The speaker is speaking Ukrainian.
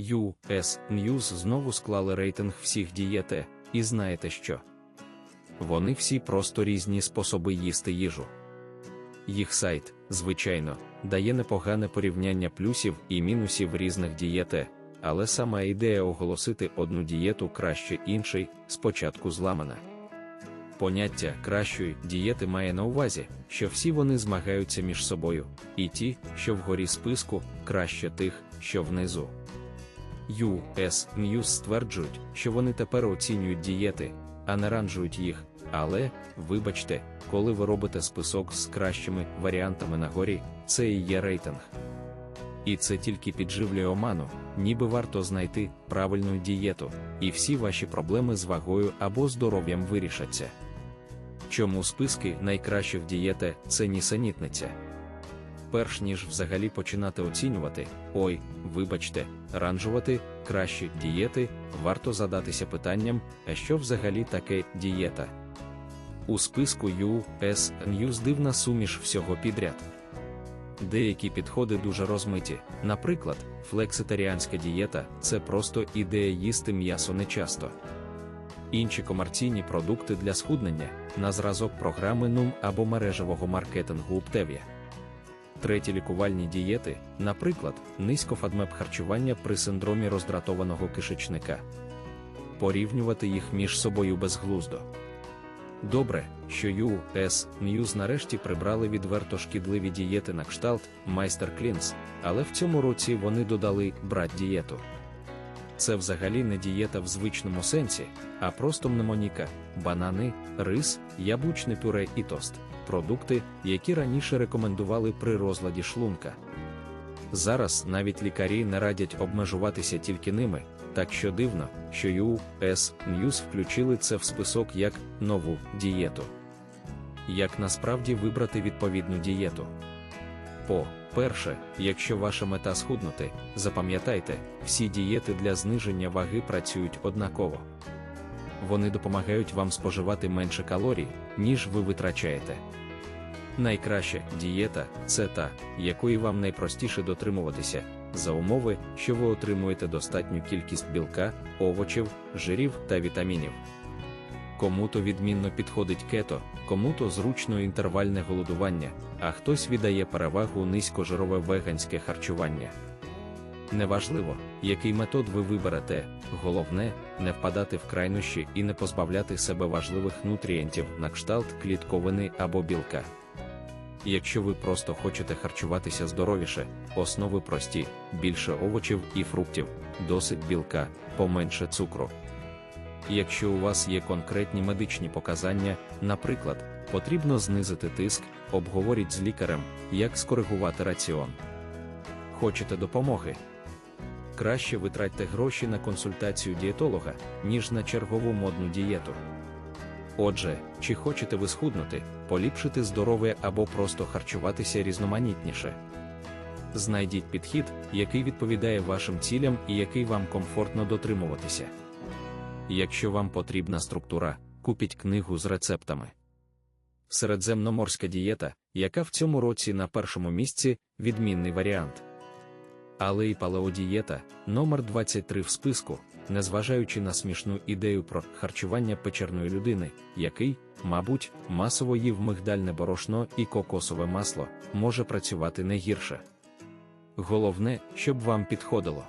US News знову склали рейтинг всіх дієте, і знаєте що? Вони всі просто різні способи їсти їжу. Їх сайт, звичайно, дає непогане порівняння плюсів і мінусів різних дієте, але сама ідея оголосити одну дієту краще інший спочатку зламана. Поняття кращої дієти має на увазі, що всі вони змагаються між собою, і ті, що вгорі списку, краще тих, що внизу. US News стверджують, що вони тепер оцінюють дієти, а не ранжують їх. Але, вибачте, коли ви робите список з кращими варіантами на горі, це і є рейтинг. І це тільки підживлює оману, ніби варто знайти правильну дієту, і всі ваші проблеми з вагою або здоров'ям вирішаться. Чому списки найкращих дієти це нісенітниця? Перш ніж взагалі починати оцінювати, ой, вибачте, ранжувати кращі дієти, варто задатися питанням, а що взагалі таке дієта? У списку US News дивна суміш всього підряд. Деякі підходи дуже розмиті. Наприклад, флекситаріанська дієта це просто ідея їсти м'ясо нечасто. Інші комерційні продукти для схуднення на зразок програми NUM або мережевого маркетингу Уптев'я. Треті лікувальні дієти, наприклад, низькофадмеп харчування при синдромі роздратованого кишечника. Порівнювати їх між собою безглуздо. Добре, що US News нарешті прибрали відверто шкідливі дієти на кшталт майстер Клінс, але в цьому році вони додали брат дієту. Це взагалі не дієта в звичному сенсі, а просто мнемоніка, банани, рис, яблучне пюре і тост продукти, які раніше рекомендували при розладі шлунка. Зараз навіть лікарі не радять обмежуватися тільки ними, так що дивно, що US News включили це в список як нову дієту. Як насправді вибрати відповідну дієту? По перше, якщо ваша мета схуднути, запам'ятайте, всі дієти для зниження ваги працюють однаково. Вони допомагають вам споживати менше калорій, ніж ви витрачаєте. Найкраща дієта це та, якої вам найпростіше дотримуватися, за умови, що ви отримуєте достатню кількість білка, овочів, жирів та вітамінів. Кому-то відмінно підходить кето, кому-то зручно інтервальне голодування, а хтось віддає перевагу низькожирове веганське харчування. Неважливо, який метод ви виберете, головне не впадати в крайнощі і не позбавляти себе важливих нутрієнтів на кшталт клітковини або білка. Якщо ви просто хочете харчуватися здоровіше, основи прості, більше овочів і фруктів, досить білка, поменше цукру. Якщо у вас є конкретні медичні показання, наприклад, потрібно знизити тиск, обговоріть з лікарем, як скоригувати раціон. Хочете допомоги? Краще витратьте гроші на консультацію дієтолога, ніж на чергову модну дієту. Отже, чи хочете ви схуднути, поліпшити здоров'я або просто харчуватися різноманітніше? Знайдіть підхід, який відповідає вашим цілям і який вам комфортно дотримуватися. Якщо вам потрібна структура, купіть книгу з рецептами. Середземноморська дієта, яка в цьому році на першому місці відмінний варіант. Але і палеодієта, номер 23 в списку, незважаючи на смішну ідею про харчування печерної людини, який, мабуть, масово їв мигдальне борошно і кокосове масло, може працювати не гірше. Головне, щоб вам підходило.